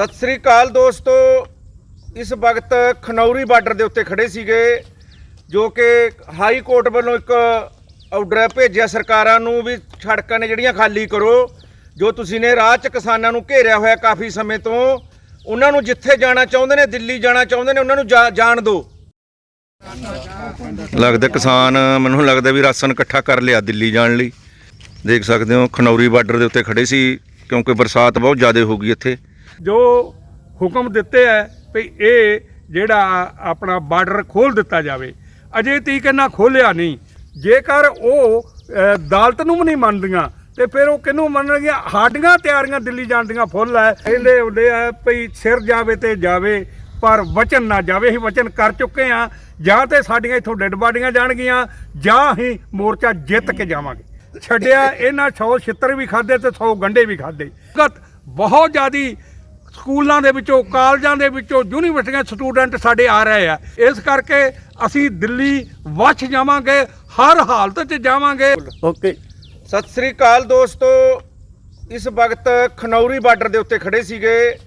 ਸਤਿ ਸ੍ਰੀ ਅਕਾਲ ਦੋਸਤੋ। ਇਸ ਵਕਤ ਖਨੌਰੀ ਬਾਰਡਰ ਦੇ ਉੱਤੇ ਖੜੇ ਸੀਗੇ, ਜੋ ਕਿ ਹਾਈ ਕੋਰਟ ਵੱਲੋਂ ਇੱਕ ਆਰਡਰ ਭੇਜਿਆ ਸਰਕਾਰਾਂ ਨੂੰ ਵੀ ਸੜਕਾਂ ਨੇ ਜਿਹੜੀਆਂ ਖਾਲੀ ਕਰੋ, ਜੋ ਤੁਸੀਂ ਨੇ ਰਾਹ 'ਚ ਕਿਸਾਨਾਂ ਨੂੰ ਘੇਰਿਆ ਹੋਇਆ ਕਾਫੀ ਸਮੇਂ ਤੋਂ, ਉਹਨਾਂ ਨੂੰ ਜਿੱਥੇ ਜਾਣਾ ਚਾਹੁੰਦੇ ਨੇ, ਦਿੱਲੀ ਜਾਣਾ ਚਾਹੁੰਦੇ ਨੇ, ਉਹਨਾਂ ਨੂੰ ਜਾ- ਜਾਣ ਦਿਓ ਲੱਗਦਾ ਕਿਸਾਨ, ਮੈਨੂੰ ਲੱਗਦਾ ਵੀ ਰਾਸ਼ਨ ਇਕੱਠਾ ਕਰ ਲਿਆ ਦਿੱਲੀ ਜਾਣ ਲਈ। ਦੇਖ ਸਕਦੇ ਹੋ, ਖਨੌਰੀ ਬਾਰਡਰ ਦੇ ਉੱਤੇ ਖੜੇ ਸੀ, ਕਿਉਂਕਿ ਬਰਸਾਤ ਬਹੁਤ ਜ਼ਿਆਦਾ ਹੋ ਗਈ ਇੱਥੇ। ਜੋ ਹੁਕਮ ਦਿੱਤੇ ਹੈ ਵੀ ਇਹ ਜਿਹੜਾ ਆਪਣਾ ਬਾਰਡਰ ਖੋਲ ਦਿੱਤਾ ਜਾਵੇ। ਅਜੇ ਤੀਕ ਇਹਨਾਂ ਖੋਲਿਆ ਨਹੀਂ। ਜੇਕਰ ਉਹ ਅਦਾਲਤ ਨੂੰ ਵੀ ਨਹੀਂ ਮੰਨਦੀਆਂ, ਤੇ ਫਿਰ ਉਹ ਕਿਹਨੂੰ ਮੰਨਣਗੀਆਂ? ਸਾਡੀਆਂ ਤਿਆਰੀਆਂ ਦਿੱਲੀ ਜਾਣ ਦੀਆਂ ਫੁੱਲ ਹੈ ਕਹਿੰਦੇ ਹੁੰਦੇ ਆ ਵੀ ਸਿਰ ਜਾਵੇ ਤੇ ਜਾਵੇ, ਪਰ ਵਚਨ ਨਾ ਜਾਵੇ। ਅਸੀਂ ਵਚਨ ਕਰ ਚੁੱਕੇ ਆ। ਜਾਂ ਤੇ ਸਾਡੀਆਂ ਇੱਥੋਂ ਡੈਡ ਬਾਡੀਆਂ ਜਾਣਗੀਆਂ, ਜਾਂ ਅਸੀਂ ਮੋਰਚਾ ਜਿੱਤ ਕੇ ਜਾਵਾਂਗੇ। ਛੱਡਿਆ ਇਹਨਾਂ 100 ਛਿੱਤਰ ਵੀ ਖਾਦੇ ਤੇ 100 ਗੰਡੇ ਵੀ ਖਾਦੇ ਬਹੁਤ ਜ਼ਿਆਦੀ ਸਕੂਲਾਂ ਦੇ ਵਿੱਚੋਂ ਕਾਲਜਾਂ ਦੇ ਵਿੱਚੋਂ ਯੂਨੀਵਰਸਿਟੀਆਂ ਸਟੂਡੈਂਟ ਸਾਡੇ ਆ ਰਹੇ ਆ। ਇਸ ਕਰਕੇ ਅਸੀਂ ਦਿੱਲੀ ਵੱਛ ਜਾਵਾਂਗੇ ਹਰ ਹਾਲਤ 'ਚ ਜਾਵਾਂਗੇ। ਓਕੇ। ਸਤਿ ਸ੍ਰੀ ਅਕਾਲ ਦੋਸਤੋ। ਇਸ ਵਕਤ ਖਨੌਰੀ ਬਾਰਡਰ ਦੇ ਉੱਤੇ ਖੜੇ ਸੀਗੇ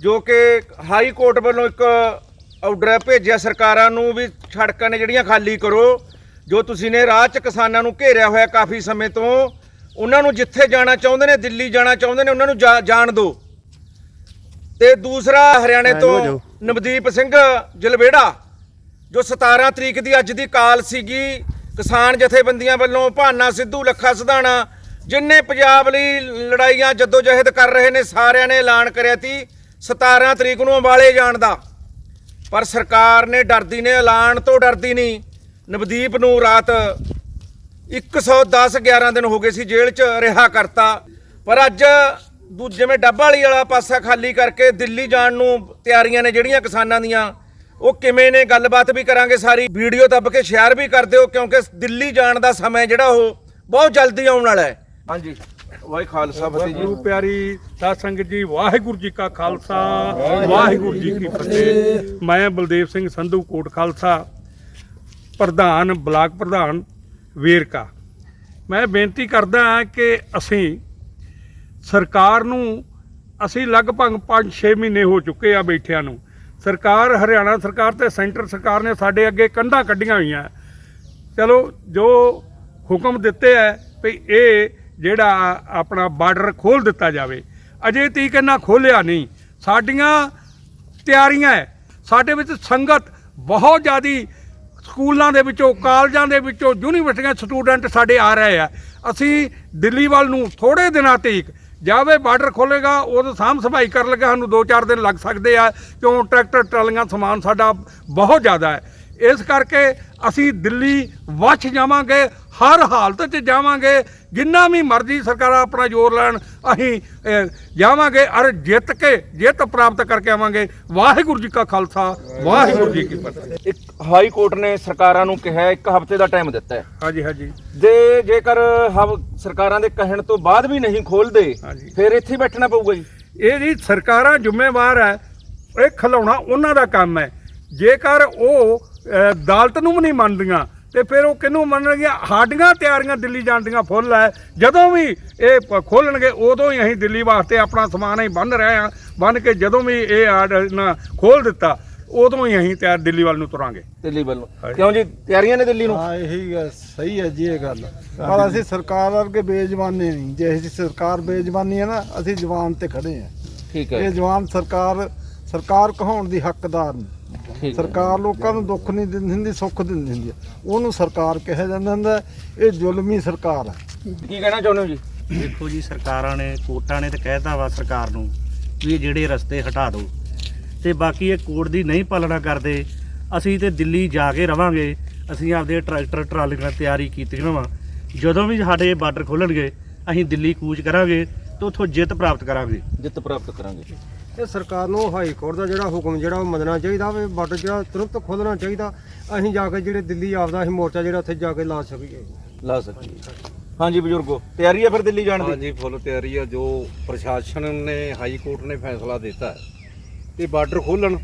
ਜੋ ਕਿ ਹਾਈ ਕੋਰਟ ਵੱਲੋਂ ਇੱਕ ਆਰਡਰ ਭੇਜਿਆ ਸਰਕਾਰਾਂ ਨੂੰ ਵੀ ਸੜਕਾਂ ਨੇ ਜਿਹੜੀਆਂ ਖਾਲੀ ਕਰੋ। ਜੋ ਤੁਸੀਂ ਨੇ ਰਾਹ 'ਚ ਕਿਸਾਨਾਂ ਨੂੰ ਘੇਰਿਆ ਹੋਇਆ ਕਾਫੀ ਸਮੇਂ ਤੋਂ ਉਹਨਾਂ ਨੂੰ ਜਿੱਥੇ ਜਾਣਾ ਚਾਹੁੰਦੇ ਨੇ ਦਿੱਲੀ ਜਾਣਾ ਚਾਹੁੰਦੇ ਨੇ ਉਹਨਾਂ ਨੂੰ ਜਾ- ਜਾਣ ਦਿਓ। ਤੇ ਦੂਸਰਾ ਹਰਿਆਣੇ ਤੋਂ। ਨਵਦੀਪ ਸਿੰਘ ਜਲਵੇੜਾ ਜੋ 17 ਤਰੀਕ ਦੀ ਅੱਜ ਦੀ ਕਾਲ ਸੀਗੀ ਕਿਸਾਨ ਜਥੇਬੰਦੀਆਂ ਵੱਲੋਂ ਭਾਨਾ ਸਿੱਧੂ ਲੱਖਾ ਸਧਾਣਾ ਜਿੰਨੇ ਪੰਜਾਬ ਲਈ ਲੜਾਈਆਂ ਜਦੋਜਹਿਦ ਕਰ ਰਹੇ ਨੇ ਸਾਰਿਆਂ ਨੇ ਐਲਾਨ ਕਰਿਆ ਸੀ 17 ਤਰੀਕ ਨੂੰ ਅੰਬਾਲੇ ਜਾਣ ਦਾ। ਪਰ ਸਰਕਾਰ ਨੇ ਡਰਦੀ ਨੇ ਐਲਾਨ ਤੋਂ ਡਰਦੀ ਨਹੀਂ। ਨਵਦੀਪ ਨੂੰ ਰਾਤ 110 11 ਦਿਨ ਹੋ ਗਏ ਸੀ ਜੇਲ੍ਹ 'ਚ ਰਿਹਾ ਕਰਤਾ। ਪਰ ਅੱਜ ਦੂਜੇ ਜਿਵੇਂ ਡੱਬਾ ਵਾਲੀ ਵਾਲਾ ਪਾਸਾ ਖਾਲੀ ਕਰਕੇ ਦਿੱਲੀ ਜਾਣ ਨੂੰ ਤਿਆਰੀਆਂ ਨੇ ਜਿਹੜੀਆਂ ਕਿਸਾਨਾਂ ਦੀਆਂ ਉਹ ਕਿਵੇਂ ਨੇ? ਗੱਲਬਾਤ ਵੀ ਕਰਾਂਗੇ ਸਾਰੀ। ਵੀਡੀਓ ਦੱਬ ਕੇ ਸ਼ੇਅਰ ਵੀ ਕਰ ਦਿਓ ਕਿਉਂਕਿ ਦਿੱਲੀ ਜਾਣ ਦਾ ਸਮਾਂ ਜਿਹੜਾ ਉਹ ਬਹੁਤ ਜਲਦੀ ਆਉਣ ਵਾਲਾ ਹੈ। ਹਾਂਜੀ। ਵਾਹਿ ਖਾਲਸਾ ਫਤਿਹ ਜੀ। ਗੁਰੂ ਪਿਆਰੀ ਸਾਧ ਸੰਗਤ ਜੀ ਵਾਹਿਗੁਰੂ ਜੀ ਕਾ ਖਾਲਸਾ ਵਾਹਿਗੁਰੂ ਜੀ ਕੀ ਫਤਿਹ। ਮੈਂ ਬਲਦੇਵ ਸਿੰਘ ਸੰਧੂ ਕੋਟ ਖਾਲਸਾ ਪ੍ਰਧਾਨ ਬਲਾਕ ਪ੍ਰਧਾਨ ਵੇਰਕਾ। ਮੈਂ ਬੇਨਤੀ ਕਰਦਾ ਹਾਂ ਕਿ ਅਸੀਂ ਸਰਕਾਰ ਨੂੰ ਅਸੀਂ ਲਗਭਗ 5-6 ਮਹੀਨੇ ਹੋ ਚੁੱਕੇ ਆ ਬੈਠਿਆਂ ਨੂੰ। ਸਰਕਾਰ ਹਰਿਆਣਾ ਸਰਕਾਰ ਤੇ ਸੈਂਟਰ ਸਰਕਾਰ ਨੇ ਸਾਡੇ ਅੱਗੇ ਕੰਧਾਂ ਕੱਢੀਆਂ ਹੋਈਆਂ। ਚਲੋ, ਜੋ ਹੁਕਮ ਦਿੱਤੇ ਹੈ ਵੀ ਇਹ ਜਿਹੜਾ ਆਪਣਾ ਬਾਰਡਰ ਖੋਲ ਦਿੱਤਾ ਜਾਵੇ, ਅਜੇ ਤੀਕ ਇਹਨਾਂ ਖੋਲਿਆ ਨਹੀਂ। ਸਾਡੀਆਂ ਤਿਆਰੀਆਂ ਹੈ ਸਾਡੇ ਵਿੱਚ ਸੰਗਤ ਬਹੁਤ ਜ਼ਿਆਦੀ ਸਕੂਲਾਂ ਦੇ ਵਿੱਚੋਂ, ਕਾਲਜਾਂ ਦੇ ਵਿੱਚੋਂ, ਯੂਨੀਵਰਸਿਟੀਆਂ ਸਟੂਡੈਂਟ ਸਾਡੇ ਆ ਰਹੇ ਆ। ਅਸੀਂ ਦਿੱਲੀ ਵੱਲ ਨੂੰ ਥੋੜੇ ਦਿਨਾਂ ਤੀਕ ਜਾਵੇ ਬਾਰਡਰ ਖੋਲੇਗਾ ਉਦੋਂ ਸਾਂਭ ਸਫ਼ਾਈ ਕਰਨ ਲੱਗਾ, ਸਾਨੂੰ 2-4 ਦਿਨ ਲੱਗ ਸਕਦੇ ਆ, ਕਿਉਂ ਟਰੈਕਟਰ, ਟਰਾਲੀਆਂ ਸਮਾਨ ਸਾਡਾ ਬਹੁਤ ਜ਼ਿਆਦਾ ਹੈ। ਇਸ ਕਰਕੇ ਅਸੀਂ ਦਿੱਲੀ ਵੱਛ ਜਾਵਾਂਗੇ ਹਰ ਹਾਲਤ 'ਚ ਜਾਵਾਂਗੇ ਜਿੰਨਾ ਵੀ ਮਰਜ਼ੀ ਸਰਕਾਰਾਂ ਆਪਣਾ ਜ਼ੋਰ ਲੈਣ ਅਸੀਂ ਜਾਵਾਂਗੇ ਔਰ ਜਿੱਤ ਕੇ ਜਿੱਤ ਪ੍ਰਾਪਤ ਕਰਕੇ ਆਵਾਂਗੇ। ਵਾਹਿਗੁਰੂ ਜੀ ਕਾ ਖਾਲਸਾ ਵਾਹਿਗੁਰੂ ਜੀ ਕੀ ਫਤਿਹ। ਇੱਕ ਹਾਈ ਕੋਰਟ ਨੇ ਸਰਕਾਰਾਂ ਨੂੰ ਕਿਹਾ ਇੱਕ ਹਫ਼ਤੇ ਦਾ ਟਾਈਮ ਦਿੱਤਾ ਹੈ। ਹਾਂਜੀ ਹਾਂਜੀ। ਜੇ ਜੇਕਰ ਸਰਕਾਰਾਂ ਦੇ ਕਹਿਣ ਤੋਂ ਬਾਅਦ ਵੀ ਨਹੀਂ ਖੋਲਦੇ। ਫਿਰ ਇੱਥੇ ਬੈਠਣਾ ਪਊਗਾ ਜੀ। ਇਹ ਜੀ ਸਰਕਾਰਾਂ ਜ਼ਿੰਮੇਵਾਰ ਹੈ ਇਹ ਖਿਲਾਉਣਾ ਉਹਨਾਂ ਦਾ ਕੰਮ ਹੈ। ਜੇਕਰ ਉਹ ਅਦਾਲਤ ਨੂੰ ਵੀ ਨਹੀਂ ਮੰਨਦੀਆਂ ਤੇ ਫਿਰ ਉਹ ਕਿਹਨੂੰ ਮੰਨਣਗੀਆਂ? ਸਾਡੀਆਂ ਤਿਆਰੀਆਂ ਦਿੱਲੀ ਜਾਣ ਦੀਆਂ ਫੁੱਲ ਹੈ ਜਦੋਂ ਵੀ ਇਹ ਖੋਲਣਗੇ ਉਦੋਂ ਹੀ ਅਸੀਂ ਦਿੱਲੀ ਵਾਸਤੇ ਆਪਣਾ ਸਮਾਨ ਹੀ ਬੰਨ ਰਹੇ ਹਾਂ। ਬੰਨ ਕੇ ਜਦੋਂ ਵੀ ਇਹ ਆਰਡਰ ਨਾ ਖੋਲ ਦਿੱਤਾ ਉਦੋਂ ਹੀ ਅਸੀਂ ਤਿਆਰ ਦਿੱਲੀ ਵੱਲ ਨੂੰ ਤੁਰਾਂਗੇ। ਦਿੱਲੀ ਵੱਲੋਂ। ਕਿਉਂ ਜੀ? ਤਿਆਰੀਆਂ ਨੇ ਦਿੱਲੀ ਨੂੰ? ਹਾਂ ਇਹੀ ਗੱਲ ਸਹੀ ਹੈ ਜੀ ਇਹ ਗੱਲ। ਪਰ ਅਸੀਂ ਸਰਕਾਰ ਵਰਗੇ ਬੇਜ਼ਬਾਨੇ ਨਹੀਂ। ਜੇ ਅਸੀਂ ਸਰਕਾਰ ਬੇਜ਼ਬਾਨੀ ਹੈ ਨਾ ਅਸੀਂ ਜਵਾਨ ਤੇ ਖੜੇ ਆ ਠੀਕ ਇਹ ਜਵਾਨ ਸਰਕਾਰ ਸਰਕਾਰ ਕਹਾਉਣ ਦੀ ਹੱਕਦਾਰ ਨਹੀਂ। ਸਰਕਾਰ ਲੋਕਾਂ ਨੂੰ ਦੁੱਖ ਨਹੀਂ ਦਿੰਦੀ ਹੁੰਦੀ ਸੁੱਖ ਦਿੰਦੀ ਹੁੰਦੀ ਹੈ। ਉਹਨੂੰ ਸਰਕਾਰ ਕਿਹਾ ਜਾਂਦਾ ਹੁੰਦਾ ਇਹ ਜ਼ੁਲਮੀ ਸਰਕਾਰ ਹੈ। ਕੀ ਕਹਿਣਾ ਚਾਹੁੰਦੇ ਹੋ ਜੀ? ਦੇਖੋ ਜੀ ਸਰਕਾਰਾਂ ਨੇ ਕੋਰਟਾਂ ਨੇ ਤਾਂ ਕਹਿਤਾ ਵਾ ਸਰਕਾਰ ਨੂੰ ਵੀ ਇਹ ਜਿਹੜੇ ਰਸਤੇ ਹਟਾ ਦਿਓ। ਤੇ ਬਾਕੀ ਇਹ ਕੋਰਟ ਦੀ ਨਹੀਂ ਪਾਲਣਾ ਕਰਦੇ ਅਸੀਂ ਤੇ ਦਿੱਲੀ ਜਾ ਕੇ ਰਵਾਂਗੇ ਅਸੀਂ ਆਪਦੇ ਟਰੈਕਟਰ ਟਰਾਲੀਆਂ ਤਿਆਰੀ ਕੀਤੀਆਂ ਵਾ ਜਦੋਂ ਵੀ ਸਾਡੇ ਬਾਰਡਰ ਖੋਲਣਗੇ ਅਸੀਂ ਦਿੱਲੀ ਕੂਚ ਕਰਾਂਗੇ ਤੇ ਉੱਥੋਂ ਜਿੱਤ ਪ੍ਰਾਪਤ ਕਰਾਂਗੇ। ਜਿੱਤ ਪ੍ਰਾਪਤ ਕਰਾਂਗੇ। ਇਹ ਸਰਕਾਰ ਨੂੰ ਹਾਈ ਕੋਰਟ ਦਾ ਜਿਹੜਾ ਹੁਕਮ ਜਿਹੜਾ ਉਹ ਮੰਨਣਾ ਚਾਹੀਦਾ ਵੀ ਬਾਰਡਰ ਜਿਹੜਾ ਤੁਰੰਤ ਖੋਲਣਾ ਚਾਹੀਦਾ। ਅਸੀਂ ਜਾ ਕੇ ਜਿਹੜੇ ਦਿੱਲੀ ਆਪਦਾ ਅਸੀਂ ਮੋਰਚਾ ਜਿਹੜਾ ਉੱਥੇ ਜਾ ਕੇ ਲਾ ਸਕੀਏ। ਲਾ ਸਕੀਏ। ਹਾਂਜੀ ਬਜ਼ੁਰਗੋ ਤਿਆਰੀ ਹੈ ਫਿਰ ਦਿੱਲੀ ਜਾਣ ਦੀ? ਹਾਂਜੀ ਫੁੱਲ ਤਿਆਰੀ ਆ। ਜੋ ਪ੍ਰਸ਼ਾਸਨ ਨੇ ਹਾਈ ਕੋਰਟ ਨੇ ਫੈਸਲਾ ਦਿੱਤਾ ਹੈ ਤੇ ਬਾਰਡਰ ਖੋਲਣ।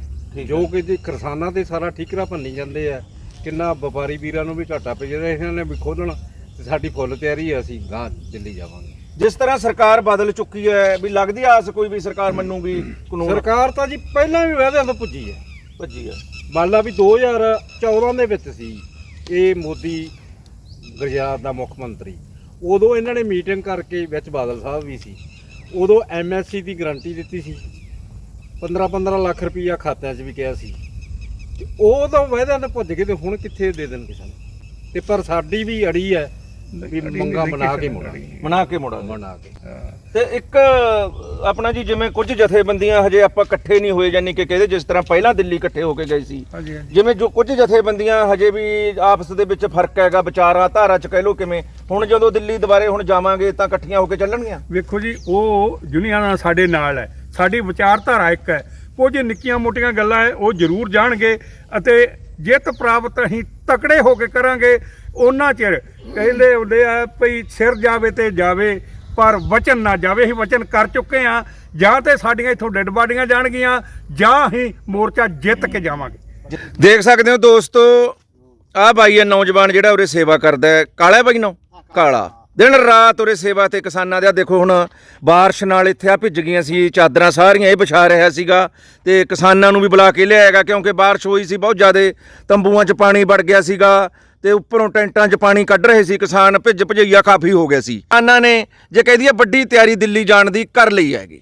ਜੋ ਕਿ ਜੀ ਕਿਸਾਨਾਂ ਤੇ ਸਾਰਾ ਠੀਕਰਾ ਭੰਨੀ ਜਾਂਦੇ ਆ ਕਿੰਨਾ ਵਪਾਰੀ ਵੀਰਾਂ ਨੂੰ ਵੀ ਘਾਟਾ ਪੈ ਜਾਂਦਾ ਇਹਨਾਂ ਨੇ ਵੀ ਖੋਲਣ। ਸਾਡੀ ਫੁੱਲ ਤਿਆਰੀ ਆ ਅਸੀਂ ਗਾਂ ਦਿੱਲੀ ਜਾਵਾਂਗੇ। ਜਿਸ ਤਰ੍ਹਾਂ ਸਰਕਾਰ ਬਦਲ ਚੁੱਕੀ ਹੈ ਵੀ ਲੱਗਦੀ ਆਸ ਕੋਈ ਵੀ ਸਰਕਾਰ ਮੰਨੂਗੀ ਕਾਨੂੰਨ। ਸਰਕਾਰ ਤਾਂ ਜੀ ਪਹਿਲਾਂ ਵੀ ਵਾਅਦਿਆਂ ਤੋਂ ਪੁੱਜੀ ਹੈ। ਭੱਜੀ ਹੈ। ਮੰਨ ਲਾ ਵੀ 2014 ਦੇ ਵਿੱਚ ਸੀ ਇਹ ਮੋਦੀ ਗੁਜਰਾਤ ਦਾ ਮੁੱਖ ਮੰਤਰੀ। ਉਦੋਂ ਇਹਨਾਂ ਨੇ ਮੀਟਿੰਗ ਕਰਕੇ ਵਿੱਚ ਬਾਦਲ ਸਾਹਿਬ ਵੀ ਸੀ। ਉਦੋਂ ਐਮਐਸਸੀ ਦੀ ਗਾਰੰਟੀ ਦਿੱਤੀ ਸੀ। 15-15 ਲੱਖ ਰੁਪਈਆ ਖਾਤਿਆਂ 'ਚ ਵੀ ਕਿਹਾ ਸੀ। ਤੇ ਉਹ ਤਾਂ ਵਾਅਦਿਆਂ ਤੋਂ ਭੁੱਜ ਗਏ ਤੇ ਹੁਣ ਕਿੱਥੇ ਦੇ ਦੇਣਗੇ ਸਾਨੂੰ? ਤੇ ਪਰ ਸਾਡੀ ਵੀ ਅੜੀ ਹੈ ਵੀ ਮੰਗਾ ਬਣਾ ਕੇ ਮੁੜਾਂਗੇ। ਬਣਾ ਕੇ ਮੁੜਾਂਗੇ। ਬਣਾ ਕੇ ਤੇ ਇੱਕ ਆਪਣਾ ਜੀ ਜਿਵੇਂ ਕੁਝ ਜਥੇਬੰਦੀਆਂ ਹਜੇ ਆਪਾਂ ਇਕੱਠੇ ਨਹੀਂ ਹੋਏ ਜਾਨੀ ਕਿ ਕਹਿੰਦੇ ਜਿਸ ਤਰ੍ਹਾਂ ਪਹਿਲਾਂ ਦਿੱਲੀ ਇਕੱਠੇ ਹੋ ਕੇ ਗਏ ਸੀ। ਹਾਂਜੀ ਹਾਂਜੀ। ਜਿਵੇਂ ਜੋ ਕੁਝ ਜਥੇਬੰਦੀਆਂ ਹਜੇ ਵੀ ਆਪਸ ਦੇ ਵਿੱਚ ਫ਼ਰਕ ਹੈਗਾ ਵਿਚਾਰਾ ਧਾਰਾ ਚ ਕਹਿ ਲੋ ਕਿਵੇਂ ਹੁਣ ਜਦੋਂ ਦਿੱਲੀ ਦੁਬਾਰੇ ਹੁਣ ਜਾਵਾਂਗੇ ਤਾਂ ਇਕੱਠੀਆਂ ਹੋ ਕੇ ਚੱਲਣਗੀਆਂ? ਵੇਖੋ ਜੀ ਉਹ ਯੂਨੀਅਨਾਂ ਸਾਡੇ ਨਾਲ ਹੈ। ਸਾਡੀ ਵਿਚਾਰਧਾਰਾ ਇੱਕ ਹੈ। ਕੁਝ ਨਿੱਕੀਆਂ ਮੋਟੀਆਂ ਗੱਲਾਂ ਹੈ ਉਹ ਜ਼ਰੂਰ ਜਾਣਗੇ ਅਤੇ ਜਿੱਤ ਪ੍ਰਾਪਤ ਅਸੀਂ ਤਕੜੇ ਹੋ ਕੇ ਕਰਾਂਗੇ। ਉਹਨਾਂ ਚਿਰ ਕਹਿੰਦੇ ਹੁੰਦੇ ਆ ਭਈ ਸਿਰ ਜਾਵੇ ਤੇ ਜਾਵੇ, ਪਰ ਵਚਨ ਨਾ ਜਾਵੇ। ਅਸੀਂ ਵਚਨ ਕਰ ਚੁੱਕੇ ਆ। ਜਾਂ ਤੇ ਸਾਡੀਆਂ ਇੱਥੋਂ ਡੈਡ ਬਾਡੀਆਂ ਜਾਣਗੀਆਂ, ਜਾਂ ਹੀ ਮੋਰਚਾ ਜਿੱਤ ਕੇ ਜਾਵਾਂਗੇ। ਦੇਖ ਸਕਦੇ ਹੋ ਦੋਸਤੋ, ਆਹ ਬਾਈ ਹੈ ਨੌਜਵਾਨ ਜਿਹੜਾ ਉਰੇ ਸੇਵਾ ਕਰਦਾ ਹੈ। ਕਾਲਾ ਬਾਈ ਨੋ? ਕਾਲਾ। ਦਿਨ ਰਾਤ ਉਰੇ ਸੇਵਾ ਤੇ ਕਿਸਾਨਾਂ ਦੇ ਆ। ਦੇਖੋ ਹੁਣ ਬਾਰਿਸ਼ ਨਾਲ ਇੱਥੇ ਆ ਭਿੱਜ ਗਈਆਂ ਸੀ, ਚਾਦਰਾਂ ਸਾਰੀਆਂ, ਇਹ ਵਿਛਾ ਰਿਹਾ ਸੀਗਾ। ਤੇ ਕਿਸਾਨਾਂ ਨੂੰ ਵੀ ਬੁਲਾ ਕੇ ਲਿਆਏਗਾ ਕਿਉਂਕਿ ਬਾਰਿਸ਼ ਹੋਈ ਸੀ ਬਹੁਤ ਜ਼ਿਆਦਾ। ਤੰਬੂਆਂ 'ਚ ਪਾਣੀ ਵੜ ਗਿਆ ਸੀਗਾ। ਤੇ ਉੱਪਰੋਂ ਟੈਂਟਾਂ 'ਚ ਪਾਣੀ ਕੱਢ ਰਹੇ ਸੀ ਕਿਸਾਨ ਭਿੱਜ ਭਜਈਆ ਕਾਫੀ ਹੋ ਗਿਆ ਸੀ। ਕਿਸਾਨਾਂ ਨੇ ਜੇ ਕਹਿ ਕਹਦੀ ਵੱਡੀ ਤਿਆਰੀ ਦਿੱਲੀ ਜਾਣ ਦੀ ਕਰ ਲਈ ਹੈਗੀ।